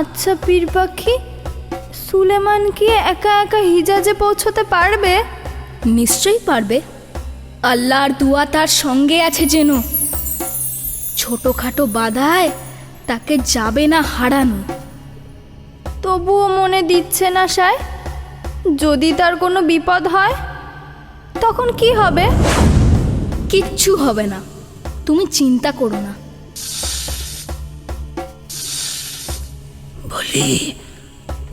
আচ্ছা পীর পাখি, সুলেমান কি একা একা হিজাজে পৌঁছতে পারবে? নিশ্চয়ই পারবে। আল্লাহর দুয়া তার সঙ্গে আছে যেন। ছোটোখাটো বাধায় তাকে যাবে না হারানো। তবুও মনে দিচ্ছে না সায়, যদি তার কোনো বিপদ হয়, তখন কি হবে? কিচ্ছু হবে না। তুমি চিন্তা করো না। বলি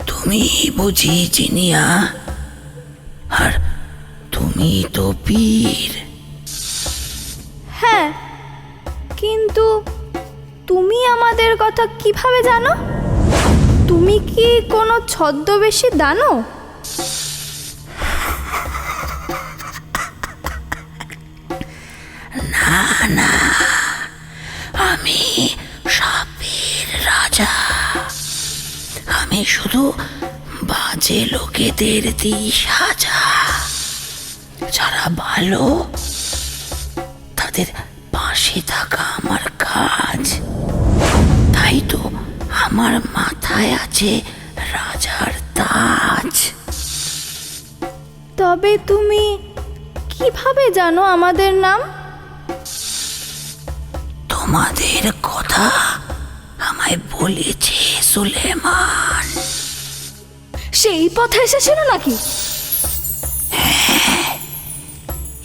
তুমি বুঝি চিনিয়া, আর তুমি তো পীর। হ্যাঁ কিন্তু তুমি আমাদের কথা কীভাবে জানো? তুমি কি কোনো ছদ্মবেশী দানো? শুধু বাজে লোকেদের দিই সাজা। যারা ভালো তাদের পাশে থাকা আমার কাজ। তাই তো আমার মাথায় আছে রাজার তাজ। তবে তুমি কীভাবে জানো আমাদের নাম? তোমাদের কথা আমায় বলেছে সুলেমান। সেই পথে এসেছিল নাকি?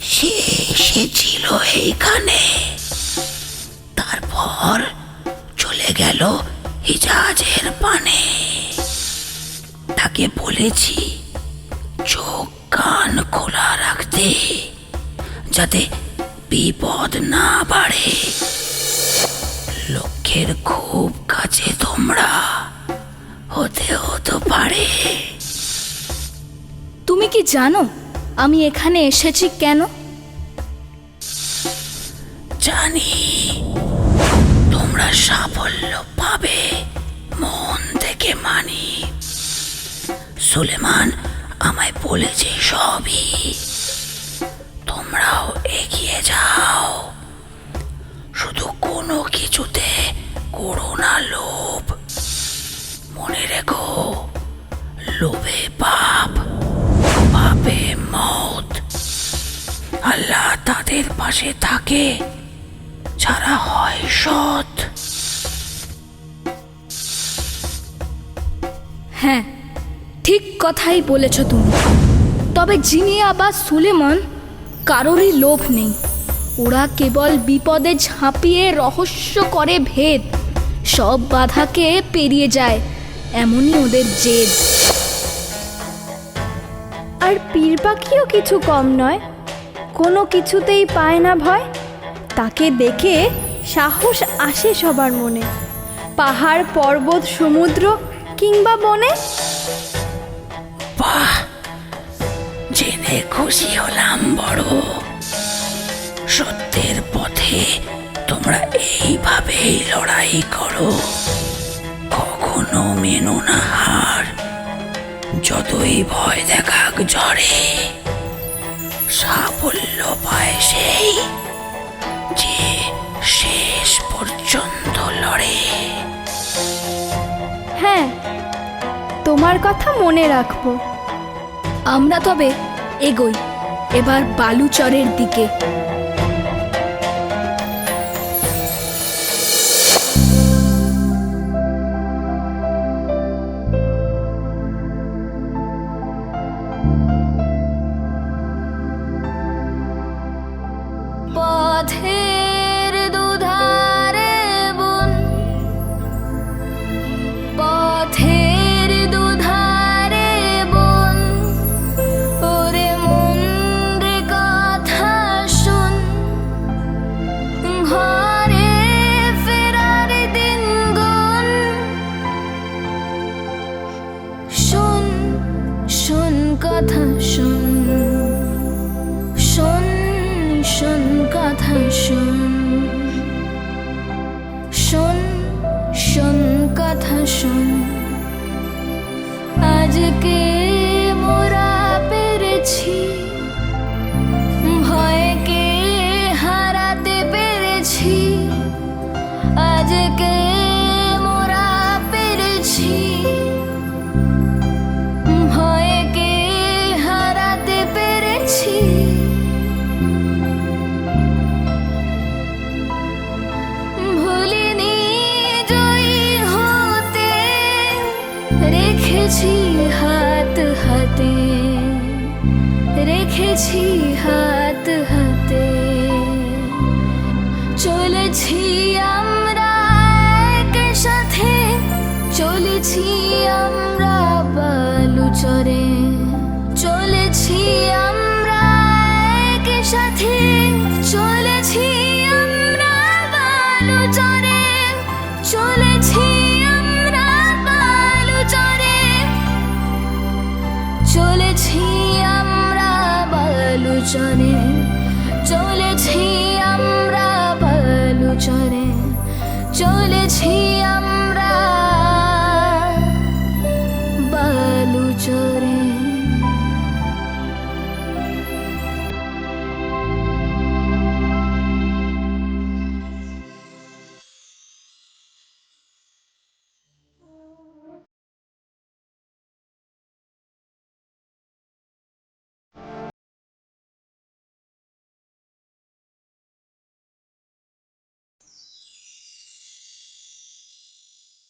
সে এসেছিল এইখানে। তারপর চলে গেল হিজাজের পানে। তাকে বলেছি, চোখ কান খোলা রাখতে, যাতে বিপদ না বাড়ে। লক্ষ্যের খুব কাছে তোমরা। হতে হতে পারে। তুমি কি জানো আমি এখানে এসেছি কেন? জানি। তোমরা সাফল্য পাবে মন থেকে মানি। সুলেমান আমায় বলেছে সবই। তোমরাও এগিয়ে যাও। শুধু কোনো কিছুতে করোনা লোভ। মনে রেখো লোভে পাপ পাপে মত আল্লাহ তাদের পাশে থাকে যারা হয় সৎ হ্যাঁ ঠিক কথাই বলেছ তুমি। তবে জিনিয়া বা সুলেমান, কারোরই লোভ নেই। ওরা কেবল বিপদে ঝাঁপিয়ে রহস্য করে ভেদ। সব বাধাকে পেরিয়ে যায়। এমনই ওদের জেদ। আর পীর পাখিও কিছু কম নয়। কোনো কিছুতেই পায় না ভয়। তাকে দেখে সাহস আসে সবার মনে। পাহাড়, পর্বত, সমুদ্র কিংবা বনে। বাহ! জেনে খুশি হলাম বড়। সত্যের পথে তোমরা এইভাবেই লড়াই করো। কখনো মেনো না হার। যতই ভয় দেখাক ঝড়ে সাফল্য পায় সেই যে শেষ পর্যন্ত লড়ে। হ্যাঁ তোমার কথা মনে রাখব। আমরা তবে এগোই এবার বালুচরের দিকে। কথা শোন। আজকে রেখেছি হাত হাতে রেখেছি হাত হাতে। চলেছি আমরা এক সাথে চলেছি আমরা বালু চরে বালুচরে চলেছি আমরা বালুচরে চলেছি আমরা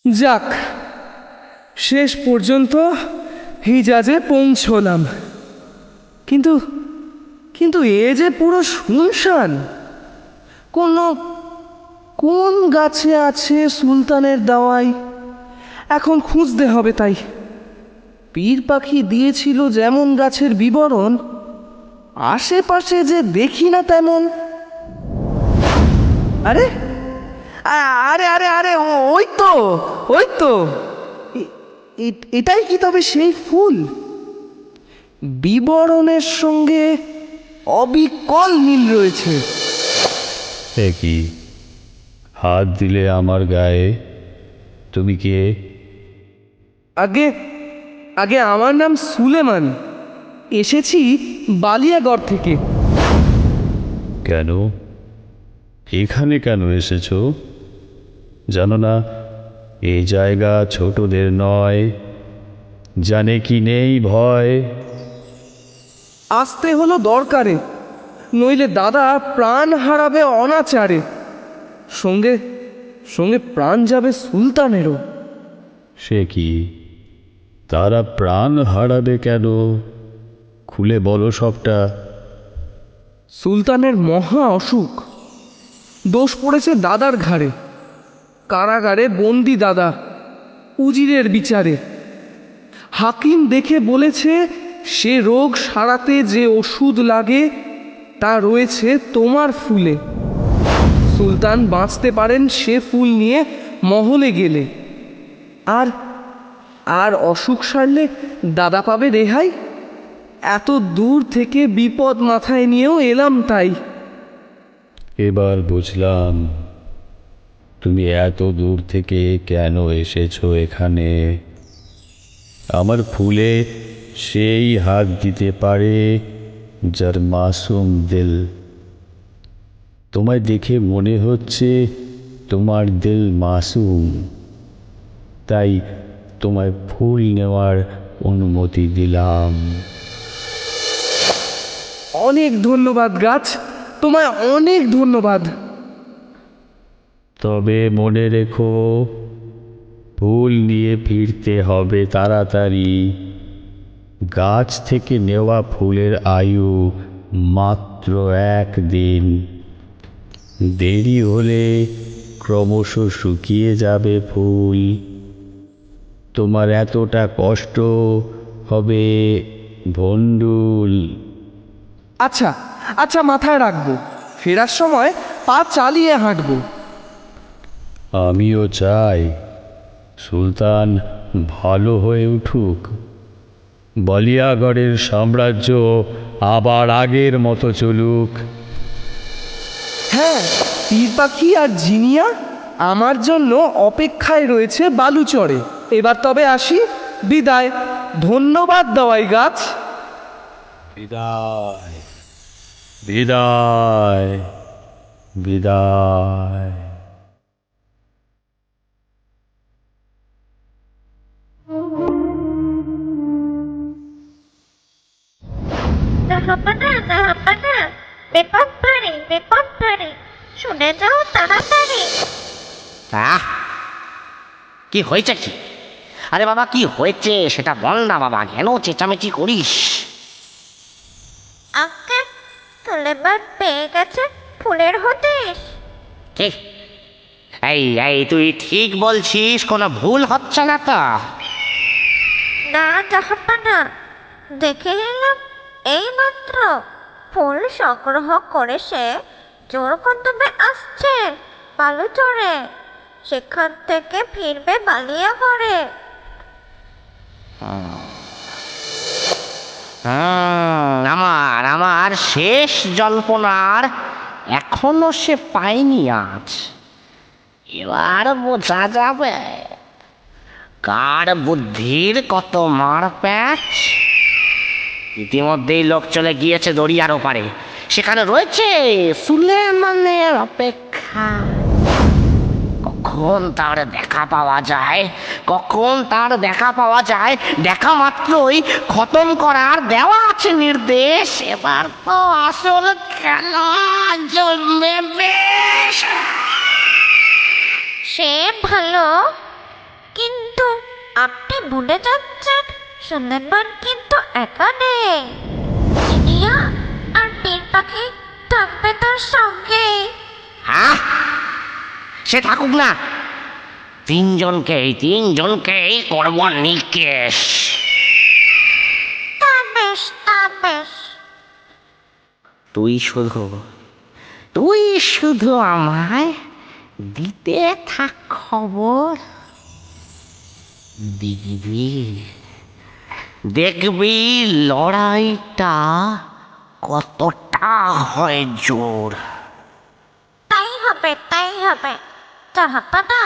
যাক, শেষ পর্যন্ত হিজাজে পৌঁছলাম। কিন্তু কিন্তু এ যে পুরো শুনশান! কোন কোন গাছে আছে সুলতানের দাওয়াই? এখন খুঁজতে হবে তাই। পীর পাখি দিয়েছিল যেমন গাছের বিবরণ, আশেপাশে যে দেখি না তেমন। আরে আরে আরে আরে ওই তো ওই তো। এটাই কি তবে সেই ফুল? বিবরণের সঙ্গে অবিকল মিল রয়েছে। কি? হাত দিলে আমার গায়ে? তুমি কে? আগে আগে আমার নাম সুলেমান। এসেছি বালিয়াগড় থেকে। কেন? এখানে কেন এসেছ? জানো না এই জায়গা ছোটদের নয়। জানে কি নেই ভয়? আসতে হলো দরকারে নইলে দাদা প্রাণ হারাবে অনাচারে। সঙ্গে সঙ্গে প্রাণ যাবে সুলতানেরও। সে কি? তারা প্রাণ হারাবে কেন? খুলে বলো সবটা। সুলতানের মহা অসুখ। দোষ পড়েছে দাদার ঘাড়ে। কারাগারে বন্দি দাদা, উজিরের বিচারে। হাকিম দেখে বলেছে, সে রোগ সারাতে যে ওষুধ লাগে, তা রয়েছে তোমার ফুলে। সুলতান বাঁচতে পারেন সে ফুল নিয়ে মহলে গেলে। আর আর অসুখ সারলে দাদা পাবে রেহাই? এত দূর থেকে বিপদ মাথায় নিয়েও এলাম তাই। এবার বুঝলাম তুমি এত দূর থেকে কেন এসেছ এখানে? আমার ফুলে সেই হাত দিতে পারে যার মাসুম দিল। তোমায় দেখে মনে হচ্ছে তোমার দিল মাসুম। তাই তোমায় ফুল নেওয়ার অনুমতি দিলাম। অনেক ধন্যবাদ গাছ তোমায় অনেক ধন্যবাদ। তবে মনে রেখো, ফুল নিয়ে ফিরতে হবে তাড়াতাড়ি। গাছ থেকে নেওয়া ফুলের আয়ু মাত্র এক দিন। দেরি হলে ক্রমশ শুকিয়ে যাবে ফুল। তোমার এতটা কষ্ট হবে ভণ্ডুল। আচ্ছা আচ্ছা মাথায় রাখব। ফেরার সময় পা চালিয়ে হাঁটবো। আমিও চাই সুলতান ভালো হয়ে উঠুক। বলিয়াগড়ের সাম্রাজ্য আবার আগের মতো চলুক। হ্যাঁ তীর পাখি আর জিনিয়া আমার জন্য অপেক্ষায় রয়েছে বালুচরে। এবার তবে আসি। বিদায়। ধন্যবাদ দেওয়াই গাছ। বিদায়। বিদায়। বিদায়। জাহাপানা জাহাপানা বিপদ ভারী বিপদ ভারী শুনে যাও তাড়াতাড়ি। আহ! কি হয়েছে কি? আরে বাবা কি হয়েছে? সেটা বল না বাবা কেন চেঁচামেচি করিস? আঙ্কেল সুলেমান পেয়ে গেছে ফুলের হদিশ। ঠিক। এই এই তুই ঠিক বলছিস কোনো ভুল হচ্ছে না তো? না জাহাপানা দেখে এলাম। এই মাত্র ফুল সংগ্রহ করে সে জোর কদমে আসছে বালু চড়ে সেখান থেকে ফিরবে বালিয়া করে হুম, আমার আমার শেষ জল্পনার এখনও সে পায়নি আজ। এবার বোঝা যাবে কার বুদ্ধির কত মার প্যাচ ইতিমধ্যেই লোক চলে গিয়েছে দরিয়ার ওপারে। সেখানে রয়েছে সুলেমানের অপেক্ষা। কখন তার দেখা পাওয়া যায়? কখন তার দেখা পাওয়া যায়? দেখা মাত্রই খতম করার দেওয়া আছে নির্দেশ। এবার তো আসল খেলা জমবে বেশ। সে ভালো, কিন্তু আপনি ভুলে যাচ্ছেন। সুলেমান কিন্তু একা নেই। আর তীর পাখি থাকবে তার সঙ্গে। হ্যাঁ? সে থাকুক না। তিনজনকেই তিনজনকেই করব নিকেশ। তা বেশ তা বেশ তুই শুধু তুই শুধু আমায় দিতে থাক খবর। দিবি। দেখবি লড়াইটা কতটা হয় জোর। তাই হবে তাই হবে। জাহাপানা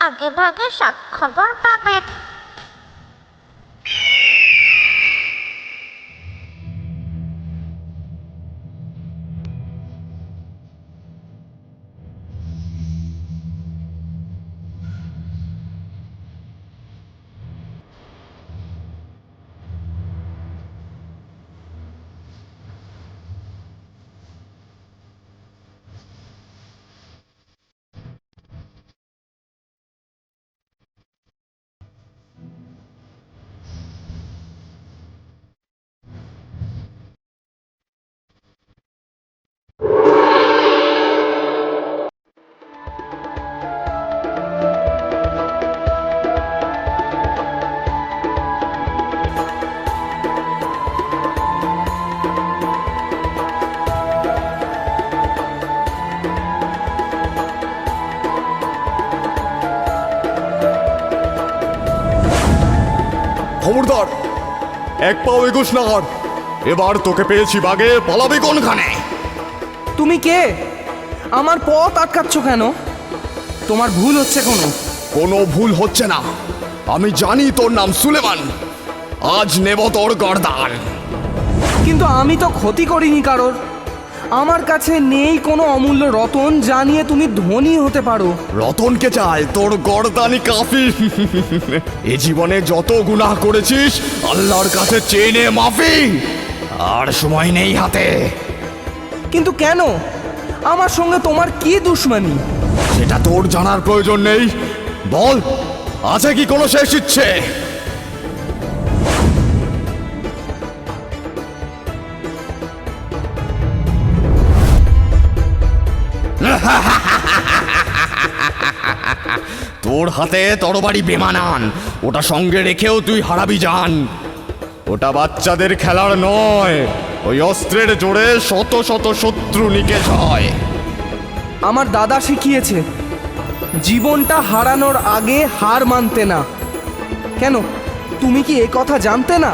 আগে ভাগে খবর পাবেন এক পাও এগোস না আর এবার তোকে পেয়েছি বাগে পালাবি কোনখানে? তুমি কে? আমার পথ আটকাচ্ছ কেন? তোমার ভুল হচ্ছে কোনো কোনো ভুল হচ্ছে না। আমি জানি তোর নাম সুলেমান। আজ নেব তোর গর্দান। কিন্তু আমি তো ক্ষতি করিনি কারোর। আমার কাছে নেই কোনো অমূল্য রতন জানিয়ে তুমি ধনী হতে পারো। রতনকে চাই তোর গর্দানি কাফি। এ জীবনে যত গুনাহ করেছিস আল্লাহর কাছে চেনে মাফি। আর সময় নেই হাতে। কিন্তু কেন? আমার সঙ্গে তোমার কি দুশ্মনী? সেটা তোর জানার প্রয়োজন নেই। বল আছে কি কোনো শেষ ইচ্ছে? তোর হাতে তরবারি বেমানান। ওটা সঙ্গে রেখেও তুই হারাবি যান ওটা বাচ্চাদের খেলার নয় ওই অস্ত্রের জোরে শত শত শত্রু নিকেশ হয়। আমার দাদা শিখিয়েছে জীবনটা হারানোর আগে হার মানতে না। কেন তুমি কি এ কথা জানতে না?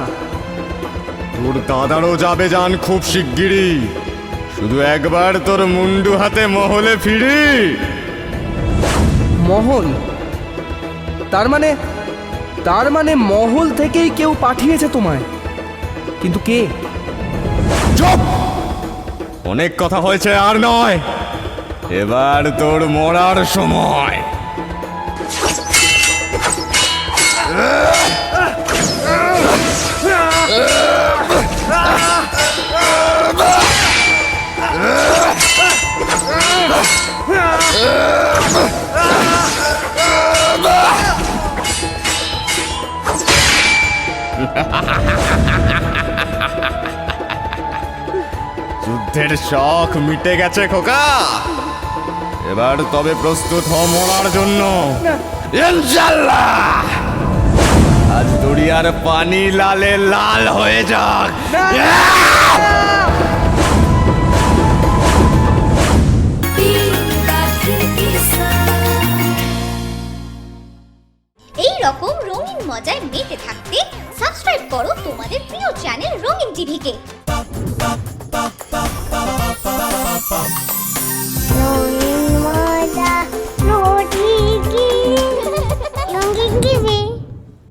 তোর দাদারও যাবে যান খুব শিগগিরই। শুধু একবার তোর মুন্ডু হাতে মহলে ফিরি। মহল? তার মানে তার মানে মহল থেকেই কেউ পাঠিয়েছে তোমায়। কিন্তু কে? অনেক কথা হয়েছে আর নয়। এবার তোর মরার সময়। যুদ্ধের শখ মিটে গেছে খোকা। এবার তবে প্রস্তুত হ মরার জন্য। আজ দড়িয়ার পানি লালে লাল হয়ে যাক। এই রকম রঙিন মজায় মেতে থাকতে সাবস্ক্রাইব করো তোমাদের প্রিয় চ্যানেল রঙিন টিভিকে। রঙিন মজা রঙিন টিভি